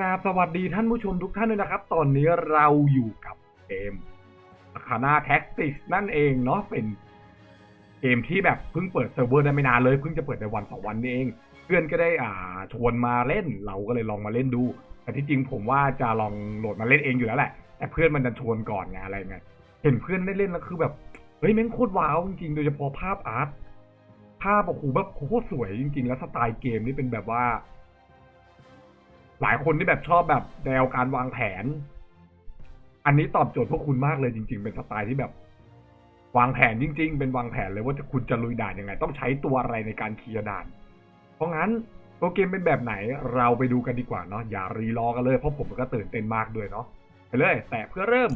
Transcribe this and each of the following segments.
ครับสวัสดีท่านผู้ชมทุกท่านด้วยนะครับ ตอนนี้เราอยู่กับเกม a c a n a Tactics นั่นเองเนาะเป็นเกมที่แบบเพิ่งเปิดเซิร์ฟเวอร์ได้ไม่นานเลยเพิ่งจะเปิดในวันสองวันนี้เอง เพื่อนก็ได้อ่าชวนมาเล่นเราก็เลยลองมาเล่นดู แต่ที่จริงผมว่าจะลองโหลดมาเล่นเองอยู่แล้วแหละ แต่เพื่อนมันจะชวนก่อนไงอะไรไงเห็นเพื่อนได้เล่นแล้วคือแบบเฮ้ยแม่งโคตรว้าวจริงๆโดยเฉพาะภาพอาร์ตภาพโอ้โหแบบโคตรสวยจริง ๆ แล้วสไตล์เกมนี่เป็นแบบว่า หลายคนที่แบบชอบแบบแนวการวางแผน อันนี้ตอบโจทย์พวกคุณมากเลยจริง ๆ เป็นสไตล์ที่แบบ วางแผนจริง ๆ เป็นวางแผนเลยว่าคุณจะลุยด่านยังไง ต้องใช้ตัวอะไรในการเคลียร์ด่าน เพราะงั้นตัวเกมเป็นแบบไหนเราไปดูกันดีกว่าเนาะอย่ารีรอกันเลยเพราะผมก็ตื่นเต้นมากด้วยเนาะไปเลย แต่เพื่อเริ่ม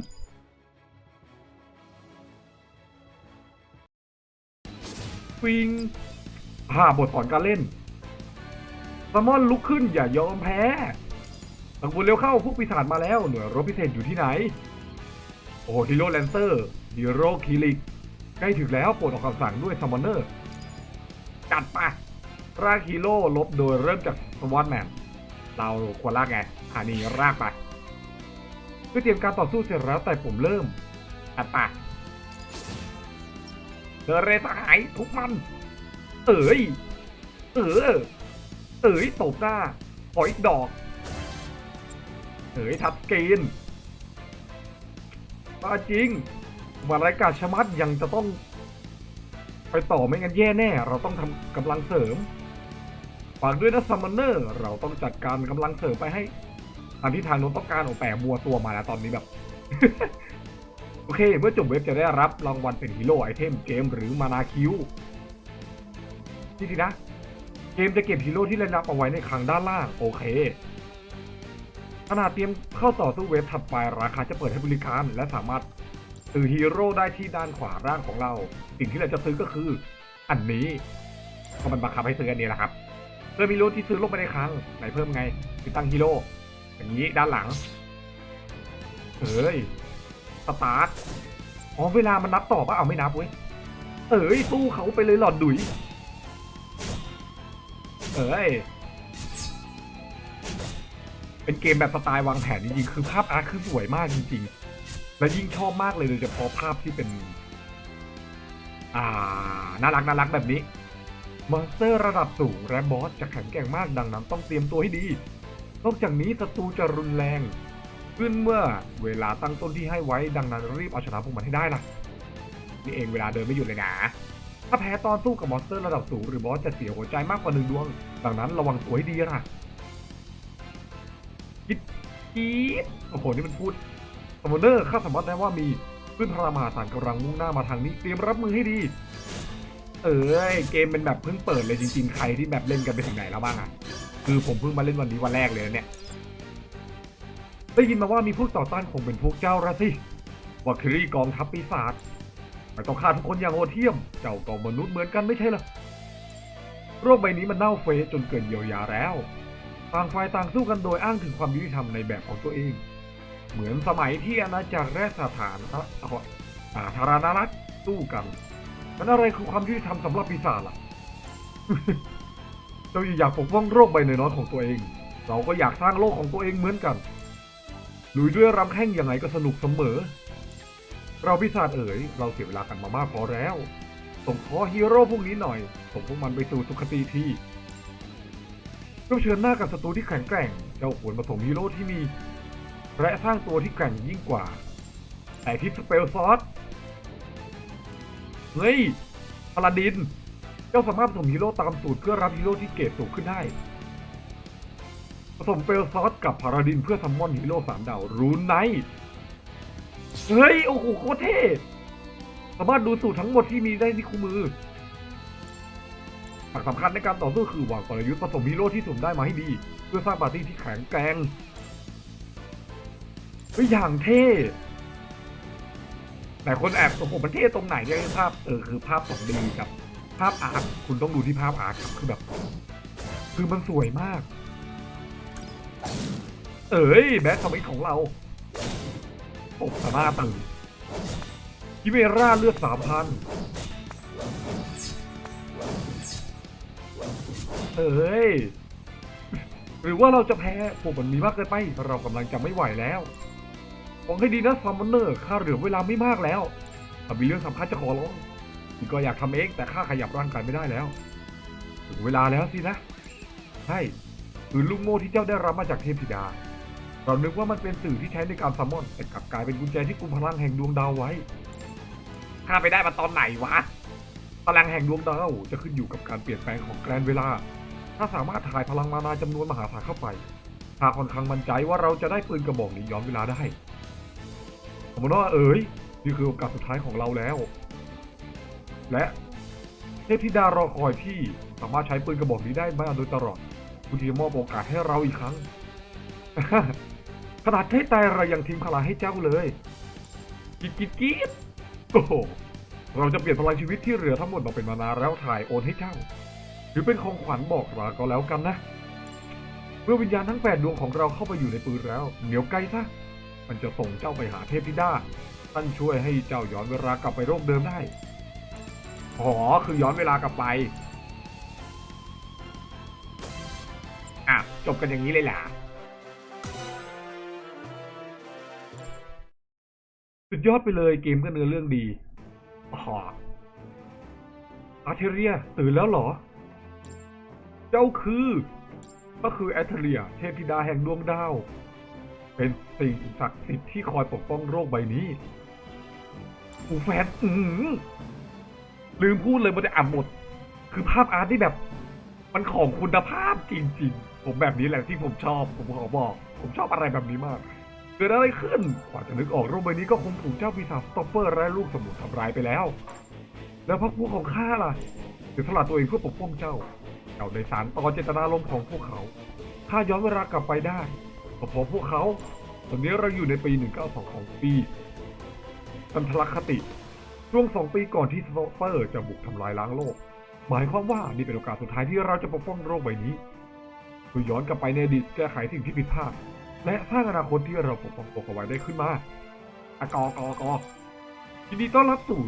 ฟิงผ่าบทสอนการเล่น สมอนลุกขึ้นอย่ายอมแพ้ตังบุญเร็วเข้าพวกปีศาจมาแล้วหน่วยรบพิเศษอยู่ที่ไหน โอ้ฮีโร่แลนเซอร์ฮีโร่คิลิก ใกล้ถึงแล้วโปรดออกคำสั่งด้วยซัมมอนเนอร์ จัดไปรากฮีโร่ลบโดยเริ่มจากสวอตแมน เราควรลากไงอันนี้รากไปเพื่อเตรียมการต่อสู้เสร็จแล้วแต่ผมเริ่มจัดไปเธอเรสหายทุกมัน เอ๋ยเออ เอ๋ยตบหน้าขออีกดอก เอ๋ยทัดเกนบ้าจริงมารายการชมัดยังจะต้อง ไปต่อไม่งั้นแย่แน่ เราต้องทำกำลังเสริม ฝากด้วยนะซัมมอนเนอร์ เราต้องจัดการกำลังเสริมไปให้ตามที่ทางโน้นต้องการโอแปะมัวตัวมาแล้วตอนนี้แบบ โอเค เมื่อจบเว็บจะได้รับรางวัลเป็นฮีโร่ไอเทมเกมหรือมานาคิวนี่สินะ เกมจะเก็บฮีโร่ที่เล่นรับเอาไว้ในคลังด้านล่างโอเคขณะเตรียมเข้าต่อสู้เว็บถัดไปราคาจะเปิดให้บริการและสามารถซื้อฮีโร่ได้ที่ด้านขวาล่างของเรา สิ่งที่เราจะซื้อก็คืออันนี้เพราะมันบังคับให้ซื้ออันนี้แหละครับเพื่อมีฮีโร่ที่ซื้อลงไปในคลังไหนเพิ่มไงติดตั้งฮีโร่อย่างนี้ด้านหลังเฮ้ยสตาร์ทอ๋อเวลามันนับต่อปะเอาไม่นับเว้ยเอ้ยสู้เขาไปเลยหลอดดุย เอ้ย เป็นเกมแบบสไตล์วางแผนจริงๆ คือภาพอาร์ตคือสวยมากจริงๆ และยิ่งชอบมากเลยโดยเฉพาะภาพที่เป็น อ่า น่ารักน่ารักแบบนี้ มอนสเตอร์ระดับสูงและบอสจะแข็งแกร่งมากดังนั้นต้องเตรียมตัวให้ดี นอกจากนี้ศัตรูจะรุนแรง ขึ้นเมื่อเวลาตั้งต้นที่ให้ไว้ดังนั้นรีบเอาชนะพวกมันให้ได้ล่ะนี่เองเวลาเดินไม่หยุดเลยนะ ถ้าแพ้ตอนสู้กับมอนสเตอร์ระดับสูงหรือบอสจะเสียหัวใจมากกว่าหนึ่งดวง ดังนั้นระวังตัวให้ดีนะคิดคิดโอ้โห นี่มันพูดคอมมานเดอร์ข้าสามารถได้ว่ามีขึ้นพลังมหาศาลกำลังมุ่งหน้ามาทางนี้ เตรียมรับมือให้ดี เอ้ย เกมเป็นแบบเพิ่งเปิดเลยจริงๆ ใครที่แบบเล่นกันไปถึงไหนแล้วบ้างอะ คือผมเพิ่งมาเล่นวันนี้วันแรกเลยเนี่ย ได้ยินมาว่ามีพวกต่อต้านคงเป็นพวกเจ้าละสิวาคิรีกองทัพปีศาจ ม่ต้องฆ่าทุกคนอย่างโหดเหี้ยม เจ้าก็มนุษย์เหมือนกันไม่ใช่เหรอ โรคใบนี้มันเน่าเฟะจนเกินเยียวยาแล้ว ต่างฝ่ายต่างสู้กันโดยอ้างถึงความยุติธรรมในแบบของตัวเอง เหมือนสมัยที่อาณาจักรและสถานสาธารณรัฐสู้กัน มันอะไรคือความยุติธรรมสำหรับปีศาจล่ะเจ้าอยากปกป้องโรคใบน้อยของตัวเอง เราก็อยากสร้างโลกของตัวเองเหมือนกันลุยด้วยรำแข้งยังไงก็สนุกเสมอ เราพิศาจเอ๋ย เราเสียเวลากันมามากพอแล้ว ส่งขอฮีโร่พวกนี้หน่อย ส่งพวกมันไปสู่สุคติที่เจ้าเชิญหน้ากับศัตรูที่แข็งแกร่ง เจ้าควรผสมฮีโร่ที่มี และสร้างตัวที่แกร่งยิ่งกว่า แต่ที่สเปลซอส เฮ้ยพาลาดิน เจ้าสามารถผสมฮีโร่ตามสูตรเพื่อรับฮีโร่ที่เกรดสูงขึ้นได้ ผสมเปลซอสกับพาราดินเพื่อซัมมอนฮีโร่สามดาวรูนไนท์ เฮ้ย โอ้โหโคตรเท่ สามารถดูสูตรทั้งหมดที่มีได้ที่คู่มือหลักสำคัญในการต่อสู้คือวางกลยุทธ์ผสมฮีโร่ที่สุ่มได้มาให้ดี เพื่อสร้างปาร์ตี้ที่แข็งแกร่งเฮ้ยอย่างเท่แต่คนแอบตรงผมมันเท่ตรงไหนเนี่ยภาพเออคือภาพสองดีกับภาพอาร์ตคุณต้องดูที่ภาพอาร์ตครับคือแบบ คือมันสวยมาก เอ้ยแบทสมิธของเรา โอ้สาราตื่นกิเมราเลือดสามพันเอ้ย หรือว่าเราจะแพ้พวกมันมีมากเกินไป เรากำลังจะไม่ไหวแล้วฟังให้ดีนะซัมมอนเนอร์ข้าเหลือเวลาไม่มากแล้วถ้ามีเรื่องสำคัญจะขอร้องพี่ก็อยากทำเองแต่ข้าขยับร่างกายไม่ได้แล้ว ถึงเวลาแล้วสินะ ใช่คือลูกโม่ที่เจ้าได้รับมาจากเทพธิดา เรานึกว่ามันเป็นสื่อที่ใช้ในการซัมมอนแต่กลับกลายเป็นกุญแจที่กุมพลังแห่งดวงดาวไว้ข้าไปได้มาตอนไหนวะ พลังแห่งดวงดาวจะขึ้นอยู่กับการเปลี่ยนแปลงของแกรนเวลา ถ้าสามารถถ่ายพลังมานาจำนวนมหาศาลเข้าไปข้าค่อนข้างมั่นใจว่าเราจะได้ปืนกระบอกนี้ย้อนเวลาได้สมมติว่าเอ๋ยนี่คือโอกาสสุดท้ายของเราแล้ว และเทพธิดารอคอยที่สามารถใช้ปืนกระบอกนี้ได้มาโดยตลอดคุณที่จะมอบโอกาสให้เราอีกครั้ง ขนาดเทพไตเรายังทิ้งพลังให้เจ้าเลยกิดกิดกิดโอ้โหเราจะเปลี่ยนพลังชีวิตที่เหลือทั้งหมดมาเป็นมานาแล้วถ่ายโอนให้เจ้า หรือเป็นของขวัญบอกลาก็แล้วกันนะ เมื่อวิญญาณทั้งแปดดวงของเราเข้าไปอยู่ในปืนแล้ว เหนียวไกลซะ มันจะส่งเจ้าไปหาเทพธิดา ท่านช่วยให้เจ้าย้อนเวลากลับไปโลกเดิมได้ อ๋อ คือย้อนเวลากลับไป อะ จบกันอย่างนี้เลยล่ะ สุดยอดไปเลยเกมก็เนื้อเรื่องดีอ๋ออาเทเรียตื่นแล้วเหรอ เจ้าคือ ก็คือแอเทเรีย เทพธิดาแห่งดวงดาว เป็นสิ่งศักดิ์สิทธิ์ที่คอยปกป้องโรคใบนี้อูแฟนอืลืมพูดเลยมันจะอ่านหมด คือภาพอาร์ตที่แบบ มันของคุณภาพจริง ๆ ผมแบบนี้แหละที่ผมชอบ ผมขอบอก ผมชอบอะไรแบบนี้มาก เกิดอะไรขึ้นกว่าจะนึกออกโรคใบนี้ก็คงถูกเจ้าปีศาจสต็อปเปอร์และลูกสมุนทำร้ายไปแล้ว แล้วพรรคพวกของข้าล่ะเสียสละตัวเองเพื่อปกป้องเจ้า เจ้าในสารต่อเจตนารมณ์ของพวกเขาถ้าย้อนเวลากลับไปได้ก็พราะพวกเขา ตอนนี้เราอยู่ในปี 192ของปีสันทรคติ ช่วงสองปีก่อนที่สโตเปอร์จะบุกทำลายล้างโลก หมายความว่านี่เป็นโอกาสสุดท้ายที่เราจะปกป้องโลกใบนี้เพื่อย้อนกลับไปในอดีตแก้ไขสิ่งที่ผิดพลาด และสร้างอนาคตที่เราปกป้องตัวเอาไว้ได้ขึ้นมาอากอกอกอยินดีต้อนรับสู่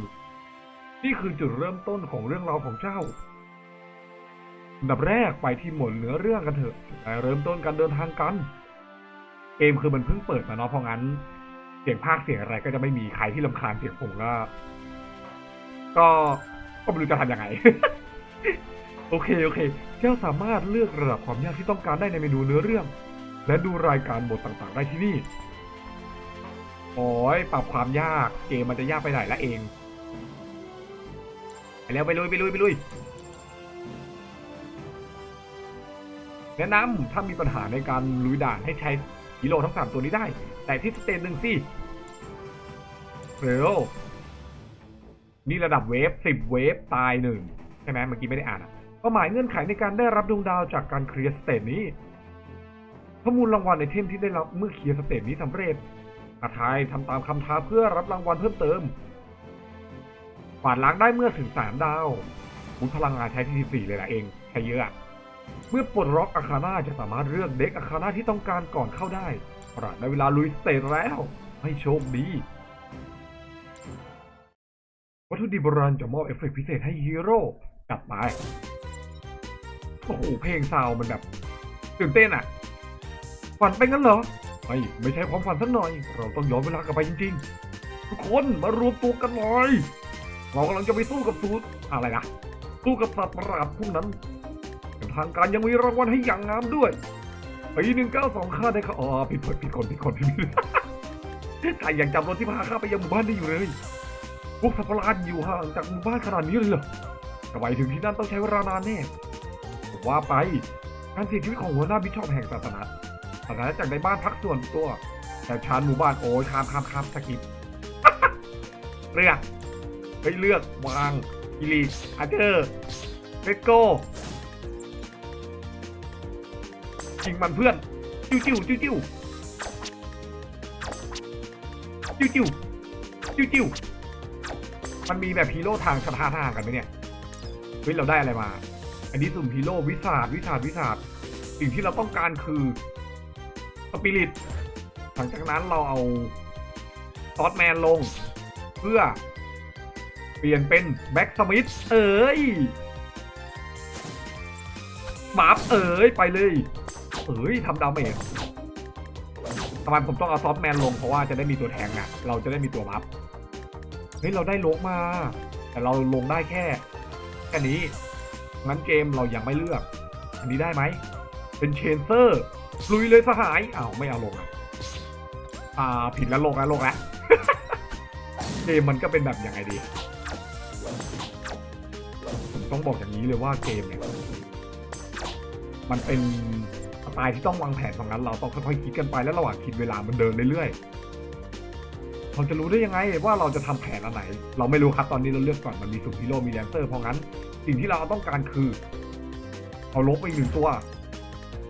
นี่คือจุดเริ่มต้นของเรื่องราวของเจ้าดับแรกไปที่หมวดเนื้อเรื่องกันเถอะไปเริ่มต้นการเดินทางกัน เกมคือมันเพิ่งเปิดมาเนาะเพราะงั้น เสียงภาคเสียงอะไรก็จะไม่มีใครที่ลำคาญเสียงผมก็ก็ก็ไม่รู้จะทำยังไง โอเคโอเค เจ้าสามารถเลือกระดับความยากที่ต้องการได้ในเมนูเนื้อเรื่อง และดูรายการบทต่างๆ ได้ที่นี่ โอ้ยปรับความยาก เกมมันจะยากไปไหนละเอง ไปเร็วไปลุยไปลุยไปลุย แนะนำถ้ามีปัญหาในการลุยด่านให้ใช้ฮีโร่ทั้งสามตัวนี้ได้ แต่ที่สเตนหนึ่งสิเร็วนี่ระดับเวฟสิบเวฟตายหนึ่งใช่ไหมเมื่อกี้ไม่ได้อ่านอะเป้าหมายเงื่อนไขในการได้รับดวงดาวจากการเคลียร์สเตนนี้ ข้อมูลรางวัลในเทมที่ได้รับเมื่อเคลียร์สเตนนี้สำเร็จอาทายทำตามคำท้าเพื่อรับรางวัลเพิ่มเติมกวาดล้างได้เมื่อถึงสามดาวคุณพลังงานใช้ที่สี่เลยละเองใช้เยอะเมื่อปลดล็อกอาคาน่าจะสามารถเลือกเด็กอาคาน่าที่ต้องการก่อนเข้าได้ปราดในเวลาลุยสเตจแล้วให้โชคดีวัตถุดิบโบราณจะมอบเอฟเฟกต์พิเศษให้ฮีโร่กลับไปโอ้โหเพลงซาวมันแบบตื่นเต้นอะ ฝันไปงั้นเหรอไม่ไม่ใช่ความฝันสักหน่อย เราต้องย้อนเวลากลับไปจริงๆ ทุกคนมารวมตัวกันหน่อย เรากำลังจะไปสู้กับสูตอะไรนะสู้กับสัตว์ประหลาดพวกนั้นทางการยังมีรางวัลให้อย่างงามด้วยปีหนึ่งเก้าสองข้าได้ค่ะอ๋อผิดผิดผิดคนผิดคนผิดผิดข้ายังจำรถที่พาข้าไปยังหมู่บ้านได้อยู่เลย พวกสัตว์ประหลาดอยู่ห่างจากหมู่บ้านขนาดนี้เลยเหรอจะไปถึงที่นั่นต้องใช้เวลานานแน่ผมว่าไปการเสียชีวิตของหัวหน้าบิชอปแห่งศาสนา ศาสนาจากในบ้านพักส่วนตัวแต่ชานหมู่บ้านโอ้ยข้ามข้ามข้ามสกิปเลือกไปเลือกวางกิลีอาเจอร์เลโก้ยิงมันเพื่อน จิ้วจิ้วจิ้วจิ้วจิ้วจิ้วจิ้วจิ้วมันมีแบบฮีโร่ทางชะตาทางกันไหมเนี่ยเฮ้ยเราได้อะไรมา อันนี้สุ่มฮีโร่วิสาดวิสาดวิสาดสิ่งที่เราต้องการคือ สปิริตหลังจากนั้นเราเอาซอสแมนลง เพื่อ เปลี่ยนเป็นแบ็กสมิธเอ้ยหมาบเอ้ยไปเลยโอเฮ้ยทำดาเมจทำไมผมต้องเอาซอฟต์แมนลงเพราะว่าจะได้มีตัวแทงอะเราจะได้มีตัวบัฟเฮ้ยเราได้โลกมา แต่เราลงได้แค่แค่นี้งั้นเกมเรายังไม่เลือก อันนี้ได้ไหมเป็นเชนเซอร์ ลุยเลยสหายอ้าวไม่เอาลงอะอ่าผิดแล้วลงแล้วลงแล้วเกมมันก็เป็นแบบยังไงดี ต้องบอกอย่างนี้เลยว่าเกมเนี่ยมันเป็นสไตล์ที่ต้องวางแผนตรงนั้นเราต้องค่อยๆคิดกันไปแล้วระหว่างคิดเวลามันเดินเรื่อยๆเราจะรู้ได้ยังไงว่าเราจะทำแผนอันไหน เราไม่รู้ครับตอนนี้เราเลือกก่อนมันมีสุฮีโร่มีแดนเซอร์เพราะงั้น สิ่งที่เราต้องการคือ เอาลบไปหนึ่งตัว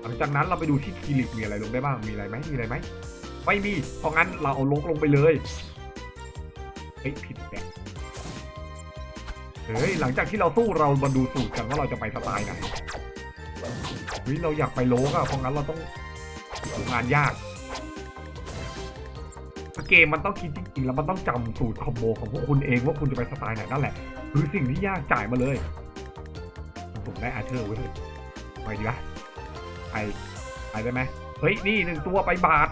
หลังจากนั้นเราไปดูที่คีริกมีอะไรลงได้บ้าง มีอะไรไหมมีอะไรไหม ไม่มี เพราะงั้นเราเอาลกลงไปเลย เฮ้ยผิดแกเฮ้ยหลังจากที่เราสู้เรามาดูสูตรกันว่าเราจะไปสไตล์ไหนเฮ้ยเราอยากไปโลกอะเพราะงั้นเราต้องงานยากเกมมันต้องคิดจริงๆแล้วมันต้องจำสูตรคอมโบของพวกคุณเองว่าคุณจะไปสไตล์ไหนนั่นแหละหรือสิ่งที่ยากจ่ายมาเลยผมได้อาเธอร์ไว้เลยไปดีละ ไปไปได้ไหมเฮ้ยนี่หนึ่งตัวไปบาท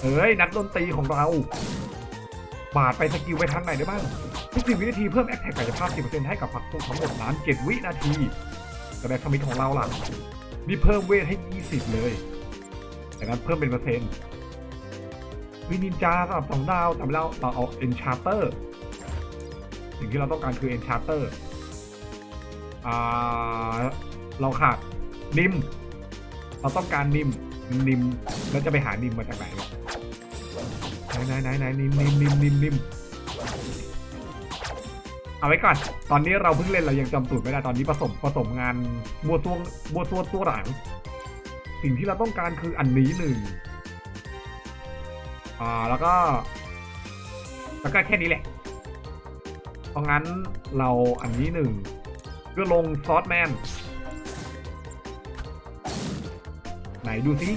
เฮ้ยนักดนตรีของเรา บาทไปสกิลไปทางไหนได้บ้างทุกสิบวินาทีเพิ่มแอคแท็กกายภาพ 10%ให้กับผักตุ้งทั้งหมดนาน7วินาทีกระแดกสมิธของเราล่ะนี่เพิ่มเวทให้ 20 เลยแต่นั้นเพิ่มเป็นเปอร์เซ็นต์วินินจาสำหรับสองดาวแต่เราเราเอา Enchanter สิ่งที่เราต้องการคือ Enchanter อ่าเราขาด นิม เราต้องการนิม นิม แล้วจะไปหานิมมาจากไหนไหนไหนไหนไหนนิมนิมนิมนิมนิมเอาไว้ก่อน ตอนนี้เราเพิ่งเล่นเรายังจำสูตรไม่ได้ ตอนนี้ผสมผสมงานมัวตัวมัวตัวตัวหลัง สิ่งที่เราต้องการคืออันนี้หนึ่งอ่าแล้วก็ แล้วก็แค่นี้แหละ เพราะงั้นเราอันนี้หนึ่งเพื่อลงซอสแมน ดูสิ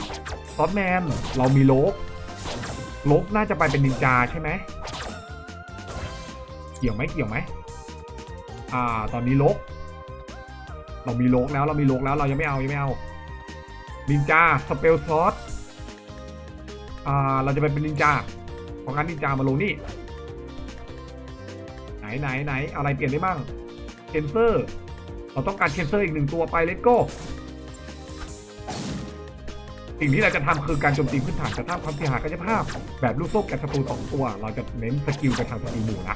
ซอสแมน เรามีโลกโลกน่าจะไปเป็นนินจาใช่ไหมเกี่ยวไหมเกี่ยวไหมอ่า ตอนนี้โลกเรามีโลกแล้วเรามีโลกแล้วเรายังไม่เอายังไม่เอานินจาสเปลซอสอ่าเราจะไปเป็นนินจาเพราะงั้นนินจามาลงนี่ไหนไหนไหนอะไรเปลี่ยนได้บ้างเคนเซอร์ เราต้องการเคนเซอร์อีกหนึ่งตัวไปเลตโก้ สิ่งที่เราจะทำคือการโจมตีพื้นฐานกระทำความเสียหายกายภาพ แบบลูกโซ่แกะศัตรูสองตัว เราจะเน้นสกิลไปทางสกิลหมู่ละ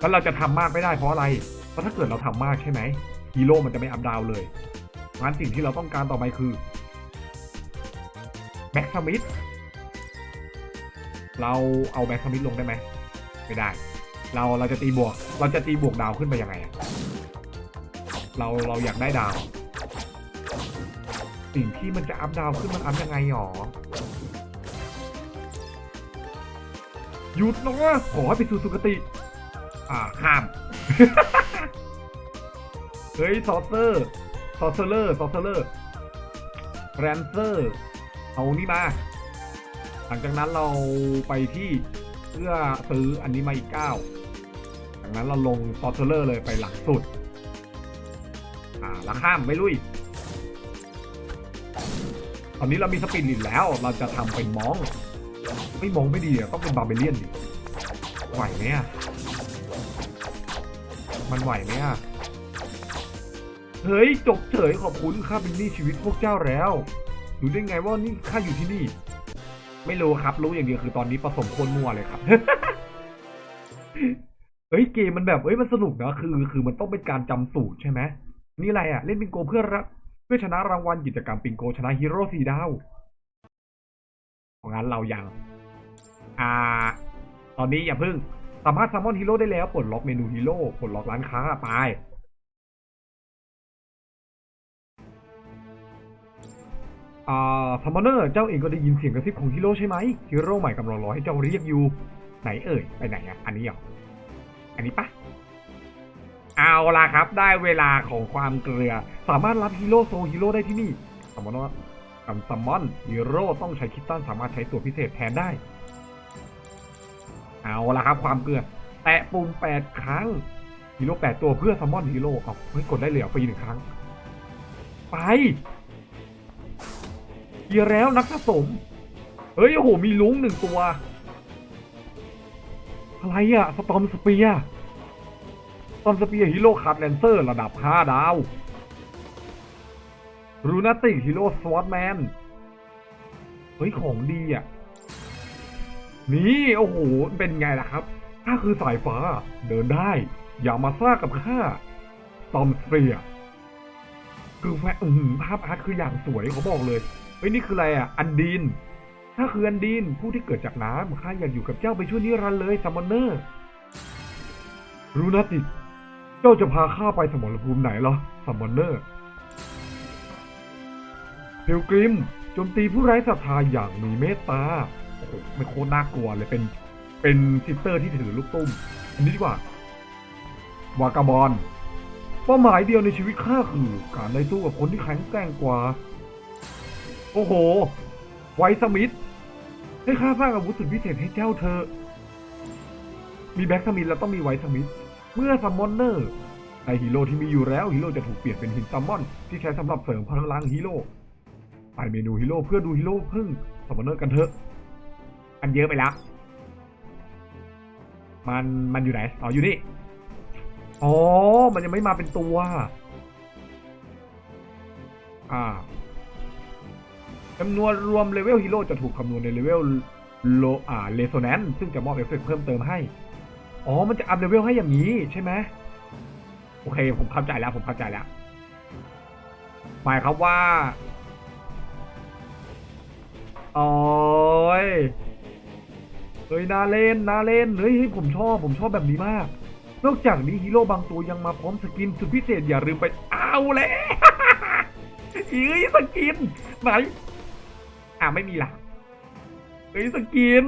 แล้วเราจะทำมากไม่ได้เพราะอะไร เพราะถ้าเกิดเราทำมากใช่ไหมฮีโร่มันจะไม่อัพดาวเลยงั้นสิ่งที่เราต้องการต่อไปคือแบ็กสมิธเราเอาแบ็กสมิธลงได้ไหมไม่ได้ เราเราจะตีบวก เราจะตีบวกดาวขึ้นไปยังไงเราเราอยากได้ดาว สิ่งที่มันจะอัพดาวขึ้นมันอัพยังไงหรอหยุดนะขอให้ไปสู่สุคติ อ่าข้าม เฮ้ยซอเซอร์ซอเซอร์ซอเซอร์แรนเซอร์ เอานี่มา หลังจากนั้นเราไปที่เพื่อซื้ออันนี้มาอีกเก้าจากนั้นเราลงซอเซอร์เลยไปหลังสุด อ่าแล้วข้ามไม่ลุย อนนี้เรามีสปิริตแล้ว เราจะทำเป็นมอง ไม่มองไม่ดีอะต้องเป็นบาเบเลียนดิไหวไหมอะมันไหวไหมอะเฮ้ยจบเฉยขอบคุณค่าบินนี่ชีวิตพวกเจ้าแล้วรู้ได้ไงว่านี่ข้าอยู่ที่นี่ ไม่รู้ครับ รู้อย่างเดียวคือตอนนี้ผสมโคนมั่วเลยครับเฮ้ยเกมมันแบบเฮ้ยมันสนุกนะคือ คือมันต้องเป็นการจำสูตรใช่ไหมนี่อะไรอะเล่นบิงโกเพื่อรับ เพื่อชนะรางวัลกิจกรรมปิงโกชนะฮีโร่สี่ดาวงั้นเราอยังอ่า ตอนนี้อย่าเพิ่ง สามารถซัมมอนฮีโร่ได้แล้วปลดล็อกเมนูฮีโร่ปลดล็อกร้านค้าไปอ่าซัมมอนเนอร์เจ้าเองก็ได้ยินเสียงกระซิบของฮีโร่ใช่ไหมฮีโร่ใหม่กำลังรอให้เจ้าเรียกอยู่ ไหนเอ่ย ไปไหนอะ อันนี้เหรอ อันนี้ปะ เอาล่ะครับ ได้เวลาของความเกลือ สามารถรับฮีโร่โซฮีโร่ได้ที่นี่สมมติว่ากับซัมมอนฮีโร่ต้องใช้คิตตันสามารถใช้ตัวพิเศษแทนได้ เอาล่ะครับ ความเกลือ แตะปุ่มแปดครั้งฮีโร่แปดตัวเพื่อซัมมอนฮีโร่เอาเฮ้ยกดได้เหลยเหรอฟรีหนึ่งครั้ง ไปเกียร์แล้วนักสะสม เฮ้ยโอ้โหมีลุงหนึ่งตัว อะไรอะสตอมสเปียส ตอมสเปียฮีโร่คาร์ดแลนเซอร์ระดับ 5 ดาวรูนาติกฮีโร่สวอตแมน เฮ้ย ของดีอะ นี่ โอ้โห เป็นไงล่ะครับ ถ้าคือสายฟ้าเดินได้ อย่ามาซ่ากับข้าตอมสเปียคือแฟอือหือภาพอาร์ตคืออย่างสวยเขาบอกเลย เฮ้ย นี่คืออะไรอะ อันดีน ถ้าคืออันดีน ผู้ที่เกิดจากน้ำข้าอยากอยู่กับเจ้าไปช่วยนิรันดร์เลยซัมมอนเนอร์รูนาติก เจ้าจะพาข้าไปสมรภูมิไหนเหรอซัมมอนเนอร์เพลกริมโจมตีผู้ไร้ศรัทธาอย่างมีเมตตาโอ้โหไม่โคตรน่ากลัวเลยเป็นเป็นซิสเตอร์ที่ถือลูกตุ้ม อันนี้ดีกว่าวากาบอลเป้าหมายเดียวในชีวิตข้าคือ การได้สู้กับคนที่แข็งแกร่งกว่า โอ้โห ไวท์สมิธให้ข้าสร้างอาวุธสุดพิเศษให้เจ้าเธอ มีแบ็กสมิธแล้วต้องมีไวท์สมิธ เมื่อซัมมอนเนอร์ในฮีโร่ที่มีอยู่แล้วฮีโร่จะถูกเปลี่ยนเป็นหินซัมมอน ที่ใช้สำหรับเสริมพลังฮีโร่ไปเมนูฮีโร่เพื่อดูฮีโร่พึ่งซัมมอนเนอร์กันเถอะ อันเยอะไปล้วมันมันอยู่ไหนอ๋ออยู่นี่อ๋อ มันยังไม่มาเป็นตัว อ่าจำนวนรวมเลเวลฮีโร่จะถูกคำนวณในเลเวลโลอ่าเลโซแนนซึ่งจะมอบเอฟเฟกต์เพิ่มเติมให้ อ๋อ มันจะอัพเลเวลให้อย่างนี้ใช่ไหมโอเค ผมเข้าใจแล้ว ผมเข้าใจแล้ว หมายครับว่าโอ้ยเฮ้ย น่าเล่น น่าเล่น เฮ้ย ผมชอบ ผมชอบแบบนี้มาก นอกจากนี้ฮีโร่บางตัวยังมาพร้อมสกินสุดพิเศษอย่าลืมไป เอาเลยอีสกิน ไหน อ่าไม่มีละเฮ้ยสกิน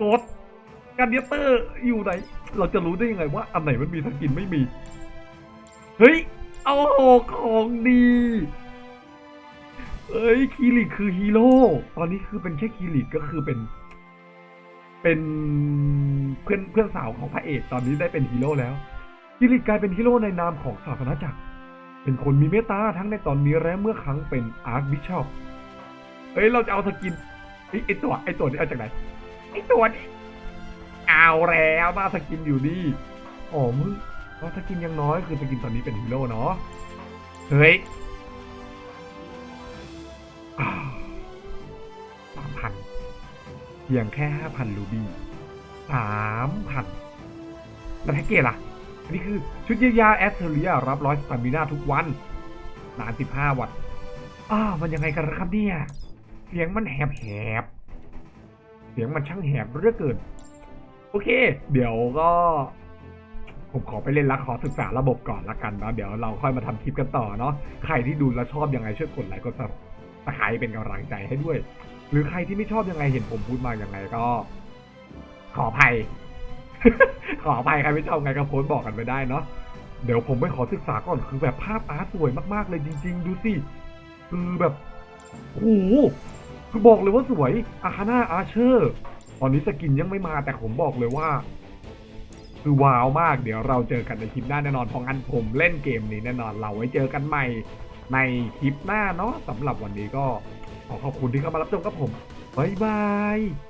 กด การเดียเตอร์อยู่ไหน เราจะรู้ได้ยังไงว่าอันไหนมันมีสกินไม่มี เฮ้ยโอ้โหของดี เอ้ยคีริคือฮีโร่ ตอนนี้คือเป็นแค่คีริก็คือเป็น เป็นเพื่อนเพื่อนสาวของพระเอกตอนนี้ได้เป็นฮีโร่แล้วคีริกลายเป็นฮีโร่ในนามของศาสนาจักร เป็นคนมีเมตตาทั้งในตอนนี้และเมื่อครั้งเป็นอาร์คบิชอป เฮ้ยเราจะเอาสกินไอ้ไอตัวไอตัวนี้เอาจากไหนไอตัวนี้ เอาแล้วมาสกินอยู่นี่อ๋อมึงเราสกินยังน้อยคือสกินตอนนี้เป็นฮีโร่เนาะเฮ้ยสามพันเพียงแค่ห้าพันรูบี้สามพันแล้วแพ็กเกจล่ะอันนี้คือชุดเยียวยาแอสเทอรียรับร้อยสตามินาทุกวันนานสิบห้าวันอ้าวมันยังไงกันล่ะครับเนี่ย เสียงมันแหบแหบๆเสียงมันช่างแหบเหลือเกิน โอเค เดี๋ยวก็ ผมขอไปเล่นละขอศึกษาระบบก่อนละกันเนาะเดี๋ยวเราค่อยมาทำคลิปกันต่อเนาะใครที่ดูแล้วชอบยังไงช่วยกดไลค์กดซับสไครต์เป็นกำลังใจให้ด้วย หรือใครที่ไม่ชอบยังไงเห็นผมพูดมายังไงก็ ขออภัย ขออภัยใครไม่ชอบไงก็โพสบอกกันไปได้เนาะเดี๋ยวผมไปขอศึกษาก่อนคือแบบภาพอาร์ตสวยมากๆเลยจริง ๆ ดูสิคือแบบโอ้โหคือบอกเลยว่าสวยอาคาน่าอาเชอร์ ตอนนี้สกินยังไม่มาแต่ผมบอกเลยว่า คือว้าวมากเดี๋ยวเราเจอกันในคลิปหน้าแน่นอนเพราะงั้นผมเล่นเกมนี้แน่นอนเราไว้เจอกันใหม่ในคลิปหน้าเนาะสำหรับวันนี้ก็ขอขอบคุณที่เข้ามารับชมกับผมบ๊ายบาย